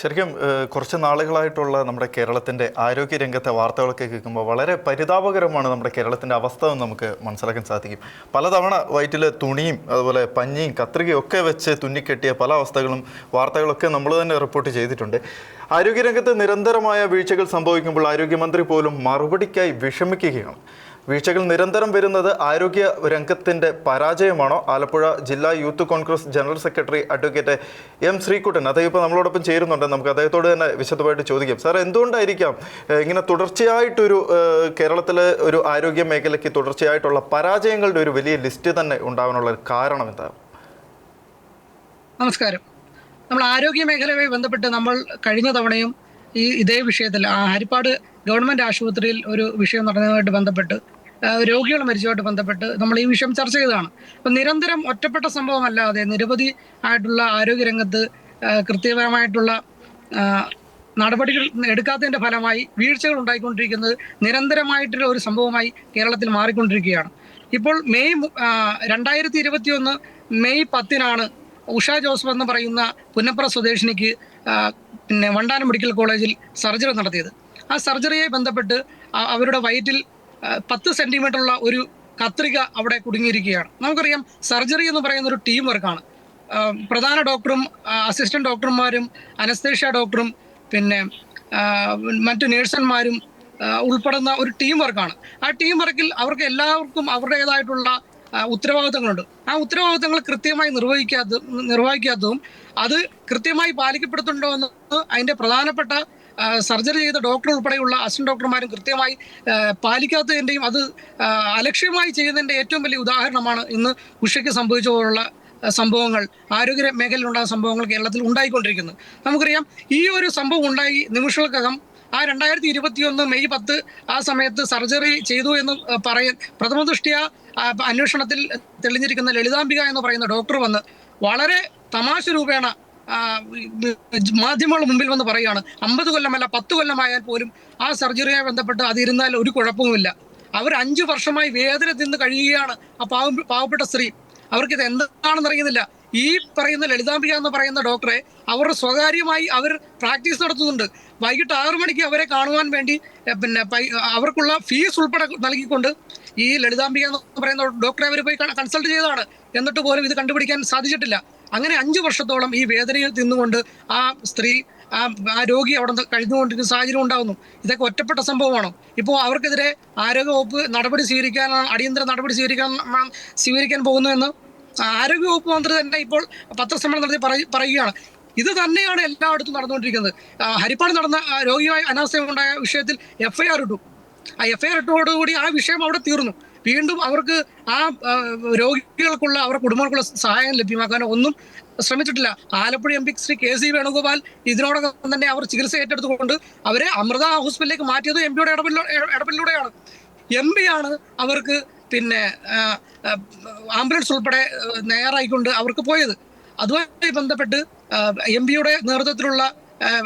ശരിക്കും കുറച്ച് നാളുകളായിട്ടുള്ള നമ്മുടെ കേരളത്തിന്റെ ആരോഗ്യരംഗത്തെ വാർത്തകളൊക്കെ കേൾക്കുമ്പോൾ വളരെ പരിതാപകരമാണ് നമ്മുടെ കേരളത്തിന്റെ അവസ്ഥ എന്ന് നമുക്ക് മനസ്സിലാക്കാൻ സാധിക്കും. പലതവണ വയറ്റിൽ തുണിയും അതുപോലെ പഞ്ഞിയും കത്രികയും ഒക്കെ വെച്ച് തുന്നിക്കെട്ടിയ പല അവസ്ഥകളും വാർത്തകളൊക്കെ നമ്മൾ തന്നെ റിപ്പോർട്ട് ചെയ്തിട്ടുണ്ട്. ആരോഗ്യരംഗത്ത് നിരന്തരമായ വീഴ്ചകൾ സംഭവിക്കുമ്പോൾ ആരോഗ്യമന്ത്രി പോലും മറുപടിക്കായി വിഷമിക്കുകയാണ്. വീഴ്ചകൾ നിരന്തരം വരുന്നത് ആരോഗ്യ രംഗത്തിന്റെ പരാജയമാണോ? ആലപ്പുഴ ജില്ലാ youth Congress general secretary advocate M Sreekuttan. അദ്ദേഹം ഇപ്പോൾ നമ്മളോടൊപ്പം ചേരുന്നുണ്ട്. നമുക്ക് അദ്ദേഹത്തോട് തന്നെ വിശദമായിട്ട് ചോദിക്കാം. സാർ എന്തുകൊണ്ടായിരിക്കാം ഇങ്ങനെ തുടർച്ചയായിട്ടൊരു കേരളത്തിലെ ഒരു ആരോഗ്യ മേഖലയ്ക്ക് തുടർച്ചയായിട്ടുള്ള പരാജയങ്ങളുടെ ഒരു വലിയ ലിസ്റ്റ് തന്നെ ഉണ്ടാവാനുള്ള കാരണം എന്താ? നമസ്കാരം. നമ്മൾ ആരോഗ്യ മേഖലയുമായി ബന്ധപ്പെട്ട് നമ്മൾ കഴിഞ്ഞ തവണയും ഈ ഇതേ വിഷയത്തിൽ ഹരിപ്പാട് ഗവൺമെന്റ് ആശുപത്രിയിൽ ഒരു വിഷയം നടന്നതുമായിട്ട് ബന്ധപ്പെട്ട് രോഗികൾ മരിച്ചതുമായിട്ട് ബന്ധപ്പെട്ട് നമ്മൾ ഈ വിഷയം ചർച്ച ചെയ്തതാണ്. അപ്പം നിരന്തരം ഒറ്റപ്പെട്ട സംഭവമല്ലാതെ നിരവധി ആയിട്ടുള്ള ആരോഗ്യരംഗത്ത് കൃത്യപരമായിട്ടുള്ള നടപടികൾ എടുക്കാത്തതിന്റെ ഫലമായി വീഴ്ചകൾ ഉണ്ടായിക്കൊണ്ടിരിക്കുന്നത് നിരന്തരമായിട്ടുള്ള ഒരു സംഭവമായി കേരളത്തിൽ മാറിക്കൊണ്ടിരിക്കുകയാണ്. ഇപ്പോൾ മെയ് രണ്ടായിരത്തി ഇരുപത്തി ഒന്ന് മെയ് പത്തിനാണ് ഉഷ ജോസഫ് എന്ന് പറയുന്ന പുന്നപ്ര സ്വദേശിനിക്ക് പിന്നെ വണ്ടാനം മെഡിക്കൽ കോളേജിൽ സർജറി നടത്തിയത്. ആ സർജറിയെ ബന്ധപ്പെട്ട് അവരുടെ വയറ്റിൽ പത്ത് സെന്റിമീറ്റർ ഉള്ള ഒരു കത്രിക അവിടെ കുടുങ്ങിയിരിക്കുകയാണ്. നമുക്കറിയാം സർജറി എന്ന് പറയുന്ന ഒരു ടീം വർക്കാണ് പ്രധാന ഡോക്ടറും അസിസ്റ്റന്റ് ഡോക്ടർമാരും അനസ്തേഷ്യ ഡോക്ടറും പിന്നെ മറ്റു നേഴ്സന്മാരും ഉൾപ്പെടുന്ന ഒരു ടീം വർക്കാണ് ആ ടീം വർക്കിൽ അവർക്ക് എല്ലാവർക്കും അവരുടേതായിട്ടുള്ള ഉത്തരവാദിത്തങ്ങളുണ്ട്. ആ ഉത്തരവാദിത്തങ്ങൾ കൃത്യമായി നിർവഹിക്കാത്ത നിർവഹിക്കാത്തതും അത് കൃത്യമായി പാലിക്കപ്പെടുന്നുണ്ടോ എന്ന് അതിന്റെ പ്രധാനപ്പെട്ട സർജറി ചെയ്ത ഡോക്ടർ ഉൾപ്പെടെയുള്ള അസിസ്റ്റന്റ് ഡോക്ടർമാരും കൃത്യമായി പാലിക്കാത്തതിന്റെയും അത് അലക്ഷ്യമായി ചെയ്യുന്നതിന്റെ ഏറ്റവും വലിയ ഉദാഹരണമാണ് ഇന്ന് ഉഷയ്ക്ക് സംഭവിച്ച പോലുള്ള സംഭവങ്ങൾ ആരോഗ്യ മേഖലയിലുണ്ടായ സംഭവങ്ങൾ കേരളത്തിൽ ഉണ്ടായിക്കൊണ്ടിരിക്കുന്നത് നമുക്കറിയാം ഈ ഒരു സംഭവം ഉണ്ടായി നിമിഷങ്ങൾക്കകം ആ രണ്ടായിരത്തി ഇരുപത്തിയൊന്ന് മെയ് പത്ത് ആ സമയത്ത് സർജറി ചെയ്തു എന്ന് പറയ പ്രഥമ ദൃഷ്ടിയ അന്വേഷണത്തിൽ തെളിഞ്ഞിരിക്കുന്ന ലളിതാംബിക എന്ന് പറയുന്ന ഡോക്ടർ വന്ന് വളരെ തമാശ രൂപേണ മാധ്യമങ്ങളുടെ മുമ്പിൽ വന്ന് പറയുകയാണ്. അമ്പത് കൊല്ലമല്ല പത്ത് കൊല്ലമായാൽ പോലും ആ സർജറിയുമായി ബന്ധപ്പെട്ട് അതിരുന്നാൽ ഒരു കുഴപ്പവുമില്ല. അവർ അഞ്ചു വർഷമായി വേദന തിന്ന് കഴിയുകയാണ് ആ പാവ പാവപ്പെട്ട സ്ത്രീ. അവർക്കിത് എന്താണെന്ന് അറിയുന്നില്ല. ഈ പറയുന്ന ലളിതാംബിക എന്ന് പറയുന്ന ഡോക്ടറെ അവർ സ്വകാര്യമായി അവർ പ്രാക്ടീസ് നടത്തുന്നുണ്ട്. വൈകിട്ട് ആറു മണിക്ക് അവരെ കാണുവാൻ വേണ്ടി പിന്നെ അവർക്കുള്ള ഫീസ് ഉൾപ്പെടെ നൽകിക്കൊണ്ട് ഈ ലളിതാംബിക എന്ന് പറയുന്ന ഡോക്ടറെ അവർ പോയി കൺസൾട്ട് ചെയ്തതാണ്. എന്നിട്ട് പോലും ഇത് കണ്ടുപിടിക്കാൻ സാധിച്ചിട്ടില്ല. അങ്ങനെ അഞ്ചു വർഷത്തോളം ഈ വേദനയിൽ നിന്നുകൊണ്ട് ആ സ്ത്രീ ആ ആ രോഗി അവിടെ കഴിഞ്ഞുകൊണ്ടിരിക്കുന്ന സാഹചര്യം ഉണ്ടാകുന്നു ഇതൊക്കെ ഒറ്റപ്പെട്ട സംഭവമാണോ? ഇപ്പോൾ അവർക്കെതിരെ ആരോഗ്യവകുപ്പ് നടപടി സ്വീകരിക്കാനാണ് അടിയന്തര നടപടി സ്വീകരിക്കാൻ സ്വീകരിക്കാൻ പോകുന്നു എന്ന് ആരോഗ്യവകുപ്പ് മന്ത്രി തന്നെ ഇപ്പോൾ പത്രസമ്മേളനം നടത്തി പറയുകയാണ്. ഇത് തന്നെയാണ് എല്ലായിടത്തും നടന്നുകൊണ്ടിരിക്കുന്നത്. ഹരിപ്പാട് നടന്ന രോഗിയുമായി അനാസ്ഥയുണ്ടായ വിഷയത്തിൽ എഫ്ഐആർ ഇട്ടു. ആ എഫ്ഐആർ ഇട്ടതോടുകൂടി ആ വിഷയം അവിടെ തീർന്നു. വീണ്ടും അവർക്ക് ആ രോഗികൾക്കുള്ള അവരുടെ കുടുംബങ്ങൾക്കുള്ള സഹായം ലഭ്യമാക്കാനോ ഒന്നും ശ്രമിച്ചിട്ടില്ല. Alappuzha M P Shri K C Venugopal ഇതിനോടൊപ്പം തന്നെ അവർ ചികിത്സ ഏറ്റെടുത്തുകൊണ്ട് അവരെ അമൃത ഹോസ്പിറ്റലിലേക്ക് മാറ്റിയത് എം പിയുടെ ഇടപെടലോ ഇടപെടലിലൂടെയാണ്. എം പി ആണ് അവർക്ക് പിന്നെ ആംബുലൻസ് ഉൾപ്പെടെ നേരായിക്കൊണ്ട് അവർക്ക് പോയത്. അതുമായി ബന്ധപ്പെട്ട് എം പിയുടെ നേതൃത്വത്തിലുള്ള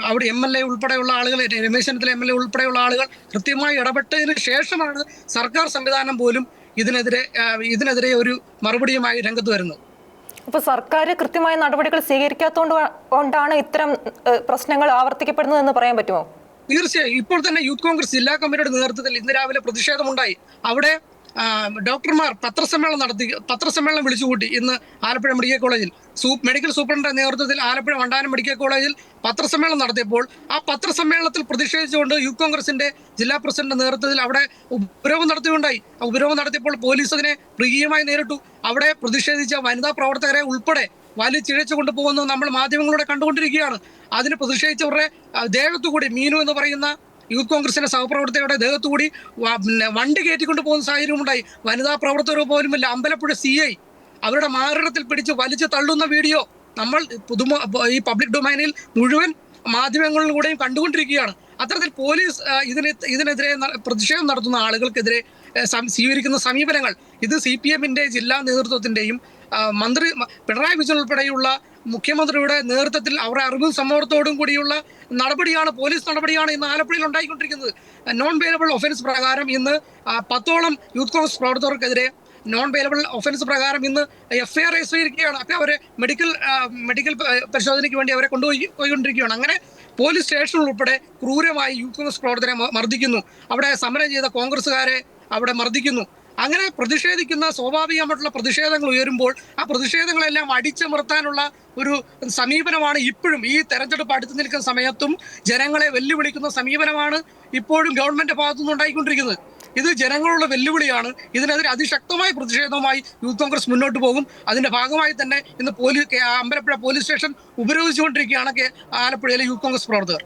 അവിടെ എം എൽ എ ഉൾപ്പെടെയുള്ള ആളുകൾ Ramesh Chennithala M L A ഉൾപ്പെടെയുള്ള ആളുകൾ കൃത്യമായി ഇടപെട്ടതിന് ശേഷമാണ് സർക്കാർ സംവിധാനം പോലും ഇതിനെതിരെ ഇതിനെതിരെ ഒരു മറുപടിയുമായി രംഗത്ത് വരുന്നത്. അപ്പൊ സർക്കാർ കൃത്യമായ നടപടികൾ സ്വീകരിക്കാത്തതുകൊണ്ട് കൊണ്ടാണ് ഇത്തരം പ്രശ്നങ്ങൾ ആവർത്തിക്കപ്പെടുന്നതെന്ന് പറയാൻ പറ്റുമോ? തീർച്ചയായും. ഇപ്പോൾ തന്നെ യൂത്ത് കോൺഗ്രസ് ജില്ലാ കമ്മിറ്റിയുടെ നേതൃത്വത്തിൽ ഇന്ന് രാവിലെ പ്രതിഷേധമുണ്ടായി. അവിടെ ഡോക്ടർമാർ പത്രസമ്മേളനം നടത്തി പത്രസമ്മേളനം വിളിച്ചുകൂട്ടി. ഇന്ന് ആലപ്പുഴ മെഡിക്കൽ കോളേജിൽ സൂപ്പ് മെഡിക്കൽ സൂപ്രണ്ടിന്റെ നേതൃത്വത്തിൽ ആലപ്പുഴ വണ്ടാനം മെഡിക്കൽ കോളേജിൽ പത്രസമ്മേളനം നടത്തിയപ്പോൾ ആ പത്രസമ്മേളനത്തിൽ പ്രതിഷേധിച്ചുകൊണ്ട് യൂത്ത് കോൺഗ്രസിന്റെ ജില്ലാ പ്രസിഡന്റ് നേതൃത്വത്തിൽ അവിടെ ഉപരോധം നടത്തിയുണ്ടായി. ആ ഉപരോധം നടത്തിയപ്പോൾ പോലീസ് അതിനെ മൃഗീയമായി നേരിട്ടു. അവിടെ പ്രതിഷേധിച്ച വനിതാ പ്രവർത്തകരെ ഉൾപ്പെടെ വലിച്ചിഴച്ചു കൊണ്ടുപോകുന്നത് നമ്മൾ മാധ്യമങ്ങളിലൂടെ കണ്ടുകൊണ്ടിരിക്കുകയാണ്. അതിന് പ്രതിഷേധിച്ചവരുടെ ദേഹത്തുകൂടി മീനു എന്ന് പറയുന്ന യൂത്ത് കോൺഗ്രസിന്റെ സഹപ്രവർത്തകരുടെ ദേഹത്തുകൂടി കൂടി വണ്ടി കയറ്റിക്കൊണ്ട് പോകുന്ന സാഹചര്യം ഉണ്ടായി വനിതാ പ്രവർത്തകർ പോലും ഇല്ല അമ്പലപ്പുഴ സി ഐ അവരുടെ മാറിടത്തിൽ പിടിച്ച് വലിച്ചു തള്ളുന്ന വീഡിയോ നമ്മൾ പുതുമ ഈ പബ്ലിക് ഡൊമൈനിൽ മുഴുവൻ മാധ്യമങ്ങളിലൂടെയും കണ്ടുകൊണ്ടിരിക്കുകയാണ്. അത്തരത്തിൽ പോലീസ് ഇതിന് ഇതിനെതിരെ പ്രതിഷേധം നടത്തുന്ന ആളുകൾക്കെതിരെ സ്വീകരിക്കുന്ന സമീപനങ്ങൾ. ഇത് സി പി എമ്മിന്റെ ജില്ലാ നേതൃത്വത്തിന്റെയും മന്ത്രി പിണറായി വിജയൻ ഉൾപ്പെടെയുള്ള മുഖ്യമന്ത്രിയുടെ നേതൃത്വത്തിൽ അവരുടെ അറിവും സമ്മർദ്ദത്തോടും കൂടിയുള്ള നടപടിയാണ് പോലീസ് നടപടിയാണ് ഇന്ന് ആലപ്പുഴയിൽ ഉണ്ടായിക്കൊണ്ടിരിക്കുന്നത്. നോൺ ബെയിലബിൾ ഒഫൻസ് പ്രകാരം ഇന്ന് പത്തോളം യൂത്ത് കോൺഗ്രസ് പ്രവർത്തകർക്കെതിരെ നോൺ ബെയിലബിൾ ഒഫൻസ് പ്രകാരം ഇന്ന് എഫ് ഐ ആർ രജിസ്റ്റർ ചെയ്തിരിക്കുകയാണ് അവരെ മെഡിക്കൽ മെഡിക്കൽ പരിശോധനയ്ക്ക് വേണ്ടി അവരെ കൊണ്ടുപോയി പോയിക്കൊണ്ടിരിക്കുകയാണ്. അങ്ങനെ പോലീസ് സ്റ്റേഷനുൾപ്പെടെ ക്രൂരമായി യൂത്ത് കോൺഗ്രസ് പ്രവർത്തകരെ മർദ്ദിക്കുന്നു. അവിടെ സമരം ചെയ്ത കോൺഗ്രസ്സുകാരെ അവിടെ മർദ്ദിക്കുന്നു. അങ്ങനെ പ്രതിഷേധിക്കുന്ന സ്വാഭാവികമായിട്ടുള്ള പ്രതിഷേധങ്ങൾ ഉയരുമ്പോൾ ആ പ്രതിഷേധങ്ങളെല്ലാം അടിച്ചമർത്താനുള്ള ഒരു സമീപനമാണ് ഇപ്പോഴും ഈ തെരഞ്ഞെടുപ്പ് അടുത്തു നിൽക്കുന്ന സമയത്തും ജനങ്ങളെ വെല്ലുവിളിക്കുന്ന സമീപനമാണ് ഇപ്പോഴും ഗവൺമെന്റ് ഭാഗത്തുനിന്ന് ഉണ്ടായിക്കൊണ്ടിരിക്കുന്നത് ഇത് ജനങ്ങളുള്ള വെല്ലുവിളിയാണ്. ഇതിനെതിരെ അതിശക്തമായ പ്രതിഷേധവുമായി യൂത്ത് കോൺഗ്രസ് മുന്നോട്ട് പോകും. അതിന്റെ ഭാഗമായി തന്നെ ഇന്ന് പോലീസ് അമ്പലപ്പുഴ പോലീസ് സ്റ്റേഷൻ ഉപരോധിച്ചുകൊണ്ടിരിക്കുകയാണ് ആലപ്പുഴയിലെ യൂത്ത് കോൺഗ്രസ് പ്രവർത്തകർ.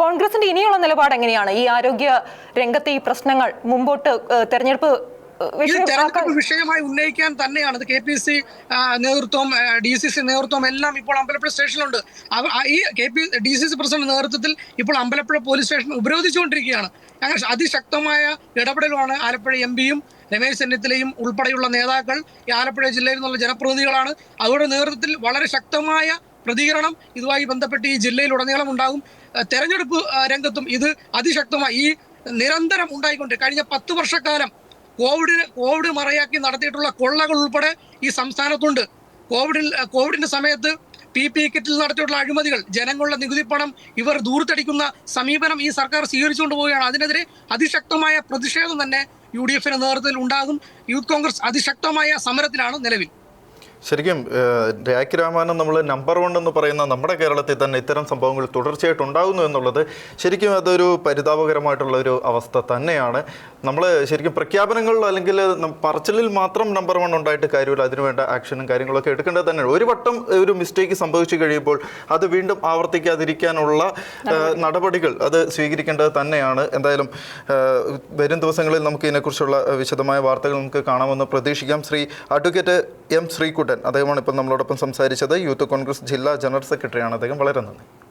കോൺഗ്രസിന്റെ ഇനിയുള്ള നിലപാട് എങ്ങനെയാണ്? ഈ ആരോഗ്യ രംഗത്തെ ഈ പ്രശ്നങ്ങൾ മുമ്പോട്ട് തെരഞ്ഞെടുപ്പ് തെരഞ്ഞെടുപ്പ് വിഷയമായി ഉന്നയിക്കാൻ തന്നെയാണ്. കെ പി സി നേതൃത്വം ഡി സി സി നേതൃത്വം എല്ലാം ഇപ്പോൾ അമ്പലപ്പുഴ സ്റ്റേഷനിലുണ്ട്. ഈ K P D C C president നേതൃത്വത്തിൽ ഇപ്പോൾ അമ്പലപ്പുഴ പോലീസ് സ്റ്റേഷൻ ഉപരോധിച്ചുകൊണ്ടിരിക്കുകയാണ്. അങ്ങനെ അതിശക്തമായ ഇടപെടലുമാണ് ആലപ്പുഴ എം പിയും രമേശ് ചെന്നിത്തലയും ഉൾപ്പെടെയുള്ള നേതാക്കൾ ഈ ആലപ്പുഴ ജില്ലയിൽ നിന്നുള്ള ജനപ്രതിനിധികളാണ്. അവരുടെ നേതൃത്വത്തിൽ വളരെ ശക്തമായ പ്രതികരണം ഇതുമായി ബന്ധപ്പെട്ട് ഈ ജില്ലയിലുടനീളം ഉണ്ടാകും. തെരഞ്ഞെടുപ്പ് രംഗത്തും ഇത് അതിശക്തമായി ഈ നിരന്തരം ഉണ്ടായിക്കൊണ്ട് കഴിഞ്ഞ പത്ത് വർഷക്കാലം കോവിഡിന് കോവിഡ് മറയാക്കി നടത്തിയിട്ടുള്ള കൊള്ളകൾ ഉൾപ്പെടെ ഈ സംസ്ഥാനത്തുണ്ട്. കോവിഡിൽ കോവിഡിന്റെ സമയത്ത് പി പി കിറ്റിൽ നടത്തിയിട്ടുള്ള അഴിമതികൾ ജനങ്ങളുടെ നികുതി പണം ഇവർ ദൂർത്തടിക്കുന്ന സമീപനം ഈ സർക്കാർ സ്വീകരിച്ചുകൊണ്ട് പോവുകയാണ്. അതിനെതിരെ അതിശക്തമായ പ്രതിഷേധം തന്നെ യു ഡി എഫിന്റെ നേതൃത്വത്തിൽ ഉണ്ടാകും. യൂത്ത് കോൺഗ്രസ് അതിശക്തമായ സമരത്തിലാണ് നിലവിൽ. ശരിക്കും രാഖി രാമായണം നമ്മൾ നമ്പർ വൺ എന്ന് പറയുന്ന നമ്മുടെ കേരളത്തിൽ തന്നെ ഇത്തരം സംഭവങ്ങൾ തുടർച്ചയായിട്ട് ഉണ്ടാകുന്നു എന്നുള്ളത് ശരിക്കും അതൊരു പരിതാപകരമായിട്ടുള്ള ഒരു അവസ്ഥ തന്നെയാണ്. നമ്മൾ ശരിക്കും പ്രഖ്യാപനങ്ങളിൽ അല്ലെങ്കിൽ പറച്ചിലിൽ മാത്രം നമ്പർ വൺ ഉണ്ടായിട്ട് കാര്യമില്ല. അതിനുവേണ്ട ആക്ഷനും കാര്യങ്ങളൊക്കെ എടുക്കേണ്ടത് തന്നെയാണ്. ഒരു വട്ടം ഒരു മിസ്റ്റേക്ക് സംഭവിച്ചു കഴിയുമ്പോൾ അത് വീണ്ടും ആവർത്തിക്കാതിരിക്കാനുള്ള നടപടികൾ അത് സ്വീകരിക്കേണ്ടത് തന്നെയാണ്. എന്തായാലും വരും ദിവസങ്ങളിൽ നമുക്ക് ഇതിനെക്കുറിച്ചുള്ള വിശദമായ വാർത്തകൾ നമുക്ക് കാണാമെന്ന് പ്രതീക്ഷിക്കാം. ശ്രീ അഡ്വക്കേറ്റ് എം ശ്രീകുട്ടൻ അദ്ദേഹമാണ് ഇപ്പം നമ്മളോടൊപ്പം സംസാരിച്ചത്. യൂത്ത് കോൺഗ്രസ് ജില്ലാ ജനറൽ സെക്രട്ടറിയാണ്. അദ്ദേഹം വളരെ നന്ദി.